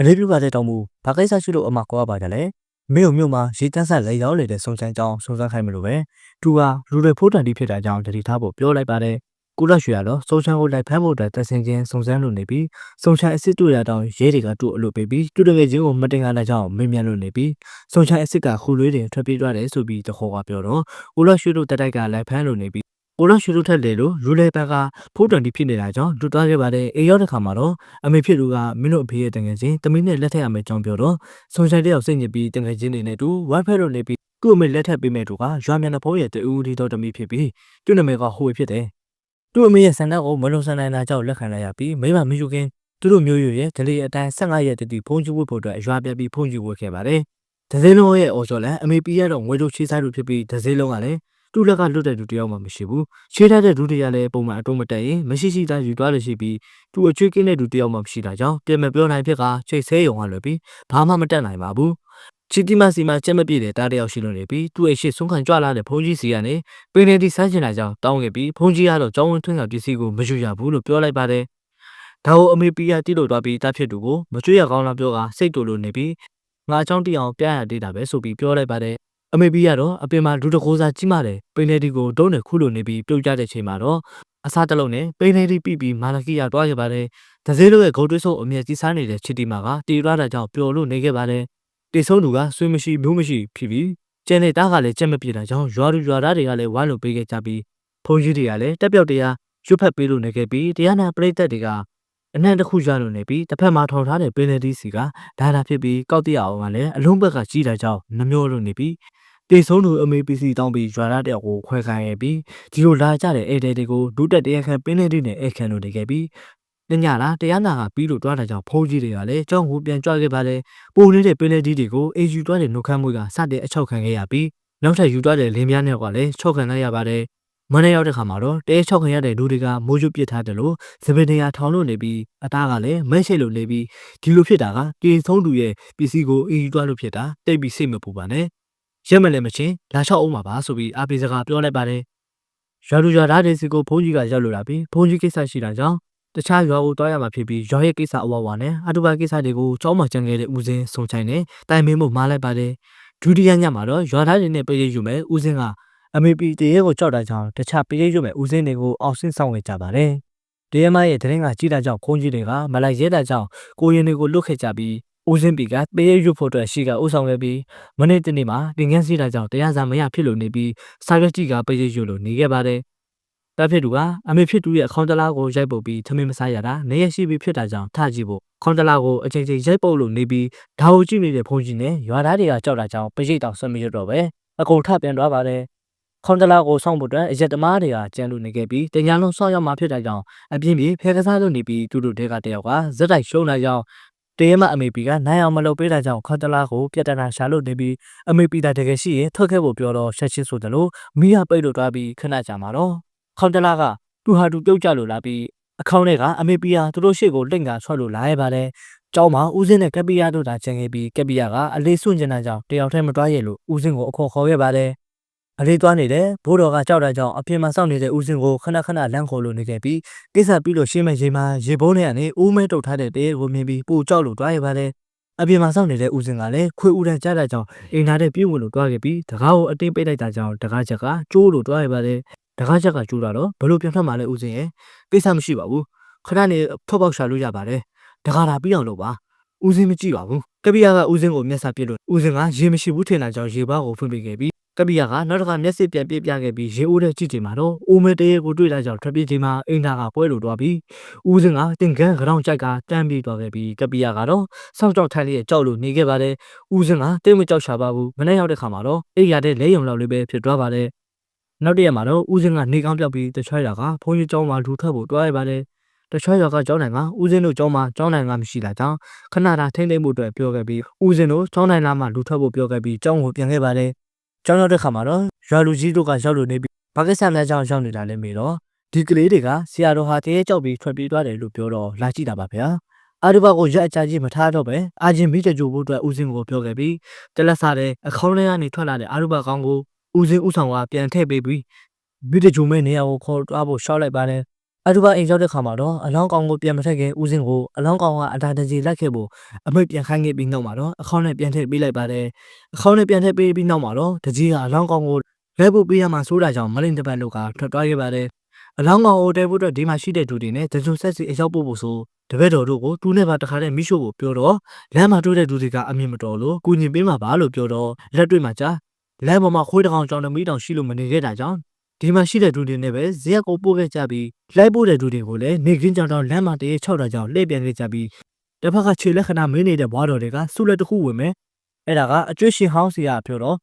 အလေးပြုပါတဲ့တောင်မူဘာကိစ္စရှိလို့အမကွာပါကြလဲမြို့မြို့မှာရေတန်းဆက်လဲရောက်နေတဲ့စုံစမ်းကြောင်းစုံစမ်းခိုင်းမလို့ပဲသူကလူတွေဖိုးတန်တီဖြစ်တာကြောင့်တတိထားဖို့ပြောလိုက်ပါတယ်ကုလရွှေရတော့စုံချမ်းကိုလိုက်ဖမ်းဖို့အတွက်တဆင်ချင်းစုံစမ်းလို့နေပြီးစုံချမ်းအစ်စ်တွေ့ရတော့ရဲတွေကတူအလို့ပေးပြီးတူတငယ်ချင်းကိုမတင်ကားတဲ့ကြောင့်မေးမြန်းလို့နေပြီးစုံချမ်းအစ်စ်ကခူလွေးတွေထွက်ပြေးသွားတယ်ဆိုပြီးတခေါ်ကပြောတော့ကုလရွှေတို့တက်တိုက်ကလိုက်ဖမ်းလို့နေပြီး ကိုလရွှေတို့ထက်လေလို့ရူလေဘက်ကဖိုးတန်တီဖြစ်နေတာကြောင့်လူသွားခဲ့ပါတယ်အေးရောက်တဲ့ခါမှာတော့အမေဖြစ်သူကမင်းတို့အဖေရဲ့တငယ်ချင်းတမီးနဲ့လက်ထက်ရမယ်ကြောင်းပြောတော့ဆုံဆိုင်တယောက်စိတ်ညစ်ပြီးတငယ်ချင်းတွေနဲ့တူဝိုင်းဖက်လို့နေပြီးသူ့အမေလက်ထက်ပေးမဲ့သူကရွာမြန်တဲ့ဖိုးရဲ့တူဦးဒီတော့တမီးဖြစ်ပြီးသူ့နာမည်ကဟိုဝေဖြစ်တယ်သူ့အမေရဲ့ဆန္ဒကိုမလုံဆန်နိုင်တာကြောင့်လက်ခံလိုက်ရပြီးမိမမယူခင်သူတို့မျိုးရွရဲ့ဒလေးအတိုင်း15ရက်တတိဖုန်ကျူဝတ်ဖို့အတွက်အရွာပြပြီးဖုန်ကျူဝတ်ခဲ့ပါတယ်ဒဇင်းလုံးရဲ့အော်ကျော်လန်အမေပြီးရတော့ငွေတို့ချေးဆိုင်လို့ဖြစ်ပြီးဒဇင်းလုံးကလည်း သူ့လက်ကလွတ်တဲ့လူတယောက်မှမရှိဘူးချေးထားတဲ့လူတွေကလည်းပုံမှန်အတုံးမတက်ရင်မရှိရှိသားယူသွားလို့ရှိပြီးသူ့အချွေးကင်းတဲ့လူတယောက်မှမရှိတာကြောင့်ပြန်မပြောနိုင်ဖြစ်ကချိတ်ဆဲယုံကလွယ်ပြီးဘာမှမတက်နိုင်ပါဘူးချီတီမစီမချက်မပြည့်တဲ့တားတယောက်ရှိလို့နေပြီးသူ့ရဲ့ရှေ့ဆုံးခံကြွလာတဲ့ဘုန်းကြီးစီကနေပင်နေတီဆန်းကျင်လာကြောင်းတောင်းခဲ့ပြီးဘုန်းကြီးကတော့ကျောင်းဝင်းထွန်းကပစ္စည်းကိုမယူရဘူးလို့ပြောလိုက်ပါတယ်ဒါကိုအမေပီယာတိလို့သွားပြီးတားဖြစ်သူကိုမကျွေးရကောင်းလားပြောကစိတ်တူလို့နေပြီးငါအချောင်းတီအောင်ပြရသေးတာပဲဆိုပြီးပြောလိုက်ပါတယ် အမေပြီးရတော့အပင်မှာလူတကိုးစားကြီးမာတယ်ပိနေတီကိုတုံးနဲ့ခုလိုနေပြီးပြုတ်ကြတဲ့ချိန်မှာတော့အစားတလုံးနဲ့ပိနေတီပြပြီးမာလကီယာတွားခဲ့ပါတယ်ဒဇေးလိုရဲ့ဂုတ်တွဲဆုပ်အမြဲကြီးစားနေတဲ့ချီတီမာကတီရတာကြောင့်ပျော်လို့နေခဲ့ပါတယ်တေဆုံးသူကဆွေးမရှိမျိုးမရှိဖြစ်ပြီးကျန်တဲ့တားကလည်းကြက်မပြေတာကြောင့်ရွာလူရွာသားတွေကလည်းဝိုင်းလို့ပေးခဲ့ကြပြီးဖုန်ကြီးတွေကလည်းတက်ပြောက်တရားရွတ်ဖက်ပေးလို့နေခဲ့ပြီးတရားနာပရိသတ်တွေက အနှံ့တစ်ခုရလို့နေပြီးတစ်ဖက်မှာထောင်ထားတဲ့ပင်လယ်တီစီကဒါတာဖြစ်ပြီးကောက်တရအောင်ကလည်းအလုံးဘက်ကကြီးတာကြောင့်နှမျောလို့နေပြီးတေဆုံးသူအမေပီစီတောင်းပြီးရွာသားတယောက်ကိုခွဲခိုင်းခဲ့ပြီးဒီလိုလာကြတဲ့ဧည့်သည်တွေကိုဒုတက်တရားခံပင်းနေတိနဲ့ဧည့်ခံလို့နေခဲ့ပြီးညညလာတရားနာကပြီးလို့တွားတာကြောင့်ဖုန်းကြီးတွေကလည်းကြောင်းကိုပြန်ကြွခဲ့ပါတယ်ပုံနေတဲ့ပင်းနေတိတွေကိုအေယူတွားတဲ့နှုတ်ခမ်းမွေးကစတဲ့အချောက်ခံခဲ့ရပြီးနောက်ထပ်ယူတွားတဲ့လင်းမြန်းတွေကလည်းချောက်ခံလိုက်ရပါတယ် မနေ့ရောက်တဲ့ခါမှာတော့တဲချောက်ခံရတဲ့လူတွေကမိုးရွပစ်ထားတယ်လို့စပင်းနေရထောင်လို့နေပြီးအသားကလည်းမဲရှိလို့နေပြီးဒီလိုဖြစ်တာကတေဆုံးသူရဲ့ပစ္စည်းကိုအေယူတွားလို့ဖြစ်တာတိတ်ပြီးစိတ်မပူပါနဲ့ရက်မလဲမချင်းလာလျှောက်အောင်ပါပါဆိုပြီးအားပေးစကားပြောလိုက်ပါတယ်ရွာလူရွာသားတွေစီကိုဘုန်းကြီးကရောက်လို့လာပြီးဘုန်းကြီးကိစ္စရှိတာကြောင့်တခြားရွာကိုတွားရမှာဖြစ်ပြီးရွာရဲ့ကိစ္စအဝဝနဲ့အတူပါကိစ္စတွေကိုကျောင်းမှာကြံခဲ့တဲ့ဦးစင်းစုံချိုင်နဲ့တိုင်မင်းမှုမားလိုက်ပါတယ်ဒုတိယညမှာတော့ရွာသားတွေနဲ့ပြေးရယူမဲ့ဦးစင်းက အမေပီတရေကိုကြောက်တာကြောင့်တခြားပြေးရယူမဲ့ဦးစင်းတွေကိုအောင်စင်းဆောင်ခဲ့ကြပါတယ်တရေမရဲ့တရင်ကကြီးတာကြောင့်ဘုန်းကြီးတွေကမလိုက်ရဲတာကြောင့်ကိုရင်တွေကိုလွတ်ခဲ့ကြပြီးဦးစင်းပီကပေးရွတ်ဖို့အတွက်ရှိကဥဆောင်ခဲ့ပြီးမနေ့တနေ့မှာတင်ငန်းစီးတာကြောင့်တရားစာမရဖြစ်လို့နေပြီးစာရွက်ကြီးကပေးရွတ်လို့နေခဲ့ပါတယ်။တပ်ဖြစ်သူကအမေဖြစ်သူရဲ့အခေါင်းတလားကိုရိုက်ပုတ်ပြီးသမင်းမစားရတာနေရရှိပြီးဖြစ်တာကြောင့်ထကြည့်ဖို့ခေါင်းတလားကိုအချိန်ချင်းရိုက်ပုတ်လို့နေပြီးဓာတ်ကိုကြည့်နေတဲ့ဖုန်ကြီးနဲ့ရွာသားတွေကကြောက်တာကြောင့်ပရိတ်တောင်ဆွမရွတ်တော့ပဲအကုန်ထပြန်သွားပါတယ်။ ခေါင်းတလားကိုစောင့်ဖို့အတွက်အရက်သမားတွေကကြံလို့နေခဲ့ပြီးတင်ညာလုံးစောင့်ရောက်မှဖြစ်တာကြောင့်အပြင်းပြေဖဲကစားလို့နေပြီးသူတို့တဲကတယောက်ကဇက်တိုက်ရှုံးလာကြောင်းတရေမအမေပီကနိုင်အောင်မလုပ်ပေးတာကြောင့်ခေါတလာကိုပြတ်တနာရှာလို့နေပြီးအမေပီတာတကယ်ရှိရင်ထွက်ခဲ့ဖို့ပြောတော့ဆက်ချစ်ဆိုတယ်လို့မိရပိတ်လို့တွားပြီးခဏကြာမှာတော့ခေါတလာကသူဟာသူပြုတ်ကြလို့လာပြီးအခေါင်းထဲကအမေပီယာသူတို့ရှေ့ကိုလင့်ကဆွဲလို့လာရပါတယ်ကျောင်းမှာဦးစင်းနဲ့ကပီယာတို့သာကျန်ခဲ့ပြီးကပီယာကအလေးစွန့်ကျင်တာကြောင့်တယောက်တည်းမတွားရလို့ဦးစင်းကိုအခေါ်ခေါ်ခဲ့ပါတယ် အလေးသွားနေတယ်ဘိုးတော်ကကြောက်တာကြောင့်အပြင်မှာစောင့်နေတဲ့ဦးစင်းကိုခဏခဏလမ်းခေါ်လို့နေခဲ့ပြီးကိစ္စပြီးလို့ရှင်းမဲ့ရေမှာရေဘုံးထဲကနေဦးမဲတုတ်ထားတဲ့တဲကိုမြင်ပြီးပိုကြောက်လို့တွားရပါတယ်အပြင်မှာစောင့်နေတဲ့ဦးစင်းကလည်းခွေဦးတန်းကြားတာကြောင့်အိမ်သားတဲ့ပြေးဝင်လို့တွားခဲ့ပြီးတကားကိုအတင်းပိတ်လိုက်တာကြောင့်တကားချက်ကကျိုးလို့တွားရပါတယ်တကားချက်ကကျိုးတာတော့ဘလို့ပြန်ထွက်มาလဲဦးစင်းရဲ့ကိစ္စမရှိပါဘူးခဏနေထွက်ပေါက်ရှာလို့ရပါတယ်တကားတာပြီးအောင်လုပ်ပါဦးစင်းမကြည့်ပါဘူးကပီယာကဦးစင်းကိုမျက်စာပြစ်လို့ဦးစင်းကရေမရှိဘူးထင်တာကြောင့်ရေပါးကိုဖွင့်ပေးခဲ့ပြီး ကပီယာကနောက်တစ်ခါမျက်စိပြန်ပြပြခဲ့ပြီးရေအိုးတဲ့ကြည့်ချိန်မှာတော့အိုမဲတရေကိုတွေ့လာကြောင့်ထွက်ပြေးချိန်မှာအင်တာကပွဲလိုသွားပြီးဦးစင်းကတင်ကန်းကြောင်ကြိုက်ကတန်းပြေးသွားခဲ့ပြီးကပီယာကတော့စောင့်ကြောက်ထိုင်လေးကြောက်လို့နေခဲ့ပါတယ်ဦးစင်းကတိတ်မကြောက်ရှာပါဘူးမနေ့ရောက်တဲ့ခါမှာတော့အိရတဲ့လဲယုံလောက်လေးပဲဖြစ်သွားပါတယ်နောက်တရက်မှာတော့ဦးစင်းကနေကောင်းပြောက်ပြီးတချွဲတာကဘုန်းကြီးကျောင်းမှာလူထွက်ဖို့တွားရပါတယ်တချွဲရွာကကျောင်းနိုင်ကဦးစင်းတို့ကျောင်းမှာကျောင်းနိုင်ကမရှိတာကြောင့်ခဏတာထိမ့်သိမ့်မှုအတွက်ပြောခဲ့ပြီးဦးစင်းတို့ကျောင်းနိုင်လာမှလူထွက်ဖို့ပြောခဲ့ပြီးကျောင်းကိုပြန်ခဲ့ပါတယ် ကျောင်းရောက်တဲ့ခါမှာတော့ရွာလူကြီးတို့ကရောက်လို့နေပြီးဘာကိစ္စမှလည်းကြောင်းရောက်နေတာလည်းမေတော့ဒီကလေးတွေကဆရာတော်ဟာတရေကြောက်ပြီးထွက်ပြေးသွားတယ်လို့ပြောတော့လာကြည့်တာပါဗျာအာရုဘကိုရက်အကြကြီးမထားတော့ပဲအာချင်းမိတကြိုဖို့အတွက်ဦးစင်းကိုပြောခဲ့ပြီးတလက်စားတဲ့အခေါင်းထဲကနေထွက်လာတဲ့အာရုဘကောင်းကိုဦးစင်းဦးဆောင်ကပြန်ထည့်ပေးပြီးမိတကြိုမဲ့နေရာကိုခေါ်သွားဖို့ရှောက်လိုက်ပါတယ် အတူပါအိမ်ရောက်တဲ့ခါမှာတော့အလောင်းကောင်ကိုပြန်မထက်ခင်ဦးစင်းကိုအလောင်းကောင်ကအတာတကြီးလိုက်ခဲ့ဖို့အမိတ်ပြန်ခိုင်းခဲ့ပြီးနောက်မှာတော့အခေါင်းနဲ့ပြန်ထည့်ပေးလိုက်ပါတယ်အခေါင်းနဲ့ပြန်ထည့်ပေးပြီးနောက်မှာတော့တကြီးကအလောင်းကောင်ကိုလဲဖို့ပေးရမှစိုးတာကြောင့်မလင်တပတ်လောက်ကထွက်သွားခဲ့ပါတယ်အလောင်းကောင်ကိုတဲဖို့အတွက်ဒီမှာရှိတဲ့သူတွေနဲ့တကြုံဆက်စီအရောက်ပို့ဖို့ဆိုတပည့်တော်တို့ကိုတူးနဲ့ပါတခါတည်းမိရှို့ဖို့ပြောတော့လမ်းမှာတွေ့တဲ့သူတွေကအမြင်မတော်လို့ကုညင်ပေးမှာပါလို့ပြောတော့လက်တွေ့မှာကြာလမ်းပေါ်မှာခွေးတကောင်ကြောင်တမီးတောင်ရှိလို့မနေခဲ့တာကြောင့် ဒီမှာရှိတဲ့သူတွေနဲ့ပဲဇရက်ကိုပို့ခဲ့ကြပြီးလိုက်ပို့တဲ့သူတွေကိုလည်းနေကင်းကြောင်တောင်လမ်းမှာတရေ၆တာကြောင့်လှည့်ပြန်ခဲ့ကြပြီးတစ်ဖက်ကခြေလက်ခဏမင်းနေတဲ့ဘွားတော်တွေကစုလက်တစ်ခုဝင်မယ်အဲ့ဒါကအကျွေးရှင်ဟောင်းစီရပြောတော့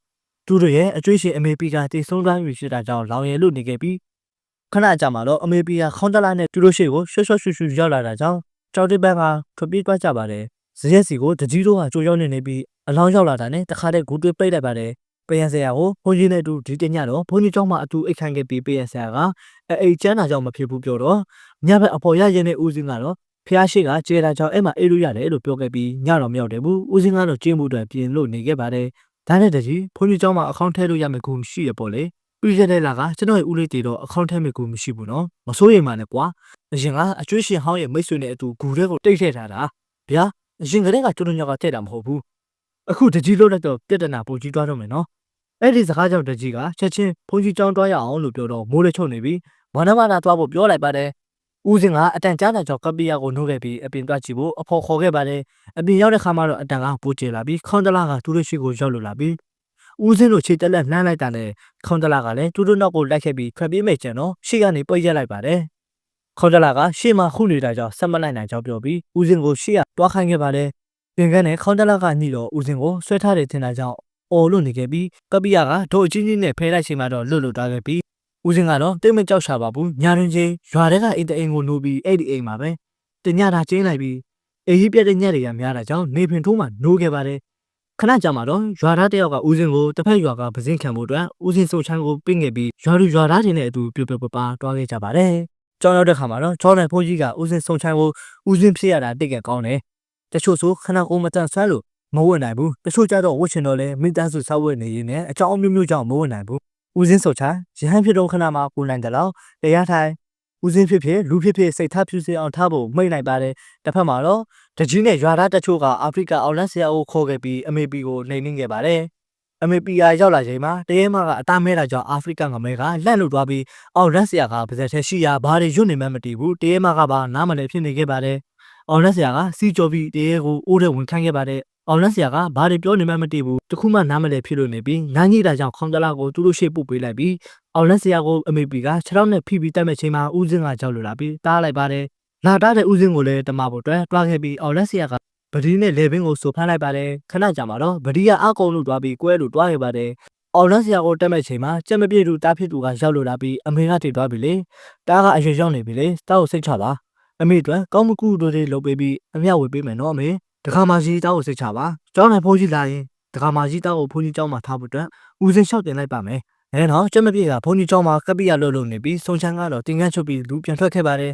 သူတို့ရဲ့အကျွေးရှင်အမေပီကတည်ဆုံးသွားပြီဖြစ်တာကြောင့်လောင်ရဲလို့နေခဲ့ပြီးခဏကြာမှာတော့အမေပီကခေါင်းတလားနဲ့သူတို့ရှိကိုရွှွှွှွှွှွှွှရောက်လာတာကြောင့်ကြောက်တစ်ဘက်ကထွက်ပြေးသွားကြပါတယ်ဇရက်စီကိုတကြီးတို့ကကြိုရောက်နေနေပြီးအလောင်းရောက်လာတာနဲ့တခါတည်းဂူတွေးပိတ်လိုက်ပါတယ် ပယံဆရာကိုဘုန်းကြီးနဲ့အတူဒီတညတော့ဘုန်းကြီးကျောင်းမှာအတူအိတ်ခံခဲ့ပြီးပယံဆရာကအဲအိတ်ကျန်းတာကြောင့်မဖြစ်ဘူးပြောတော့ညဘက်အပေါ်ရရင်တဲ့ဦးစင်းကတော့ဖះရှိကကျေတာကြောင့်အဲ့မှာအေးလို့ရတယ်လို့ပြောခဲ့ပြီးညတော့မရောက်တယ်ဘူးဦးစင်းကတော့ကျင်းမှုအတွက်ပြင်လို့နေခဲ့ပါတယ်ဒါနဲ့တကြီးဘုန်းကြီးကျောင်းမှာအကောင့်ထဲလို့ရမယ်ကူမရှိရပေါ့လေပြီးခဲ့တဲ့လကကျွန်တော်ရဲ့ဦးလေးတီတော့အကောင့်ထဲမှာကူမရှိဘူးနော်မစိုးရိမ်ပါနဲ့ကွာအရင်ကအကျွေးရှင်ဟောင်းရဲ့မိတ်ဆွေနဲ့အတူဂူထဲကိုတိတ်ထည့်ထားတာဗျာအရင်ကတည်းကကျွန်တော်ညောက်ကထည့်တာမဟုတ်ဘူး အခုတကြီးလို့လိုက်တော့ပြက်တနာပူကြီးသွားတော့မယ်နော်အဲ့ဒီစကားကြောင့်တကြီးကချက်ချင်းဘုန်းကြီးကျောင်းတွားရအောင်လို့ပြောတော့မိုးလည်းချုံနေပြီးမနမနာတွားဖို့ပြောလိုက်ပါတယ်။ဦးစင်ကအတန်ကြားတဲ့ကြောင့်ကပီယာကိုနှုတ်ခဲ့ပြီးအပြင်တွားကြည့်ဖို့အဖော်ခေါ်ခဲ့ပါတယ်။အပြင်ရောက်တဲ့ခါမှာတော့အတန်ကပူကျလာပြီးခွန်တလာကသူတို့ရှိကိုရောက်လို့လာပြီးဦးစင်တို့ခြေတက်လက်နှမ်းလိုက်တာနဲ့ခွန်တလာကလည်းသူတို့နောက်ကိုလိုက်ခဲ့ပြီးထွက်ပြေးမိတ်ကျန်တော့ရှေ့ကနေပိတ်ရက်လိုက်ပါတယ်။ခွန်တလာကရှေ့မှာခုနေတာကြောင့်ဆက်မလိုက်နိုင်ကြောင်းပြောပြီးဦးစင်ကိုရှေ့ကတွားခိုင်းခဲ့ပါတယ်။ ပြင်ကန်းနဲ့ခွန်တလာကညှိတော့ဦးစင်ကိုဆွဲထားတယ်ထင်တာကြောင့်အော်လို့နေခဲ့ပြီးကပီယာကတို့အချင်းချင်းနဲ့ဖဲလိုက်ချိန်မှာတော့လွတ်လွတ်သွားခဲ့ပြီးဦးစင်ကတော့တိတ်မကြောက်ရှာပါဘူးညာရင်ချင်းရွာထဲကအိမ်တအိမ်ကိုနိုးပြီးအဲ့ဒီအိမ်မှာပဲတညတာကျင်းလိုက်ပြီးအေးကြီးပြက်တဲ့ညက်တွေကများတာကြောင့်နေဖင်ထိုးမှနိုးခဲ့ပါတယ်ခဏကြာမှတော့ရွာသားတယောက်ကဦးစင်ကိုတစ်ဖက်ရွာကပစင်းခံဖို့အတွက်ဦးစင်စုံချမ်းကိုပင့်ခဲ့ပြီးရွာလူရွာသားတွေနဲ့အတူပြပြပပတွားခဲ့ကြပါတယ်ကြောင်းရောက်တဲ့ခါမှာတော့ချောနယ်ဖိုးကြီးကဦးစင်စုံချမ်းကိုဦးစင်ဖြစ်ရတာတိတ်ကကောင်းတယ် တချို့ဆိုခဏကိုမတန်ဆွမ်းလို့မဝတ်နိုင်ဘူးတချို့ကြတော့ဝတ်ချင်တော့လဲမိသားစုစောက်ဝတ်နေရင်းနဲ့အကြောင်းအမျိုးမျိုးကြောင့်မဝတ်နိုင်ဘူးဦးစင်းဆိုချာရဟန်းဖြစ်တော့ခဏမှကိုနိုင်တယ်လို့တရားထိုင်ဦးစင်းဖြစ်ဖြစ်လူဖြစ်ဖြစ်စိတ်ထားဖြူစင်အောင်ထားဖို့မိတ်နိုင်ပါတယ်တစ်ဖက်မှာတော့တကြီးနဲ့ရွာသားတချို့ကအာဖရိကအောက်လန့်ဆရာကိုခေါ်ခဲ့ပြီးအမေပီကိုနှိမ်နှင်းခဲ့ပါတယ်အမေပီကရောက်လာချိန်မှာတရဲမကအသားမဲတာကြောင့်အာဖရိကငမဲကလန့်လို့သွားပြီးအောက်လန့်ဆရာကပါဇက်ထဲရှိရာဘာတွေရွတ်နေမှမတည်ဘူးတရဲမကပါနားမလဲဖြစ်နေခဲ့ပါတယ် အောက်လန့်ဆရာကစီကြော်ပြီးတရဲကိုအိုးတဲ့ဝင်ခိုင်းခဲ့ပါတယ်အောင်လက်ဆရာကဘာတွေပြောနေမှမသိဘူးတခုမှနားမလည်ဖြစ်လို့နေပြီးနားညိတာကြောင့်ခေါင်းတလာကိုသူတို့ရှေ့ပို့ပေးလိုက်ပြီးအောင်လက်ဆရာကိုအမေပီကခြေထောက်နဲ့ဖိပြီးတိုက်မဲ့ချိန်မှာဦးစင်းကကြောက်လို့လာပြီးတားလိုက်ပါတယ်လာတားတဲ့ဦးစင်းကိုလည်းတမဖို့အတွက်တွားခဲ့ပြီးအောင်လက်ဆရာကဗဒီနဲ့လေဘင်းကိုဆိုဖမ်းလိုက်ပါတယ်ခဏကြာမှာတော့ဗဒီကအကုံလို့တွားပြီးကွဲလို့တွားခဲ့ပါတယ်အောင်လက်ဆရာကိုတက်မဲ့ချိန်မှာကြက်မပြည့်သူတားဖြစ်သူကရောက်လို့လာပြီးအမေကထိသွားပြီလေတားကအရွယ်ရောက်နေပြီလေတားကိုစိတ်ချပါ အမေအတွက်ကောင်းမကူတို့တွေလုပ်ပေးပြီးအမျှဝေပေးမယ်နော်အမေတခါမှကြီးတောက်ကိုစိတ်ချပါကျောင်းနိုင်ဖိုးကြီးလာရင်တခါမှကြီးတောက်ကိုဖိုးကြီးကျောင်းမှာထားဖို့အတွက်ဦးစင်လျှောက်တင်လိုက်ပါမယ်အဲတော့ကျက်မပြေကဖိုးကြီးကျောင်းမှာကပ်ပိရလှုပ်လှုပ်နေပြီးဆုံချမ်းကတော့တင်ကန်းချုပ်ပြီးလူပြန်ထွက်ခဲ့ပါတယ်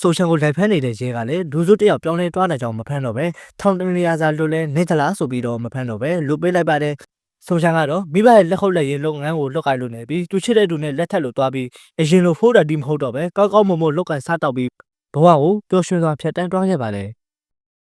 ဆိုရှန်ကိုလိုက်ဖက်နေတဲ့ရဲကလည်းလူစုတစ်ယောက်ပြောင်းလဲသွားတဲ့ကြောင်မဖမ်းတော့ပဲထောင်တနေရာစာလွတ်လဲနေသလားဆိုပြီးတော့မဖမ်းတော့ပဲလွတ်ပေးလိုက်ပါတယ်ဆိုရှန်ကတော့မိဘရဲ့လက်ခုပ်လက်ရင်လုပ်ငန်းကိုလွတ်ကိုင်လို့နေပြီးသူချစ်တဲ့သူနဲ့လက်ထက်လို့သွားပြီးအရင်လိုဖိုးတာဒီမဟုတ်တော့ပဲကောက်ကောက်မုံမုံလွတ်ကိုင်စားတော့ပြီး ဘဝကိုပျော်ရွှင်စွာဖြတ်တန်းသွားခဲ့ပါလေ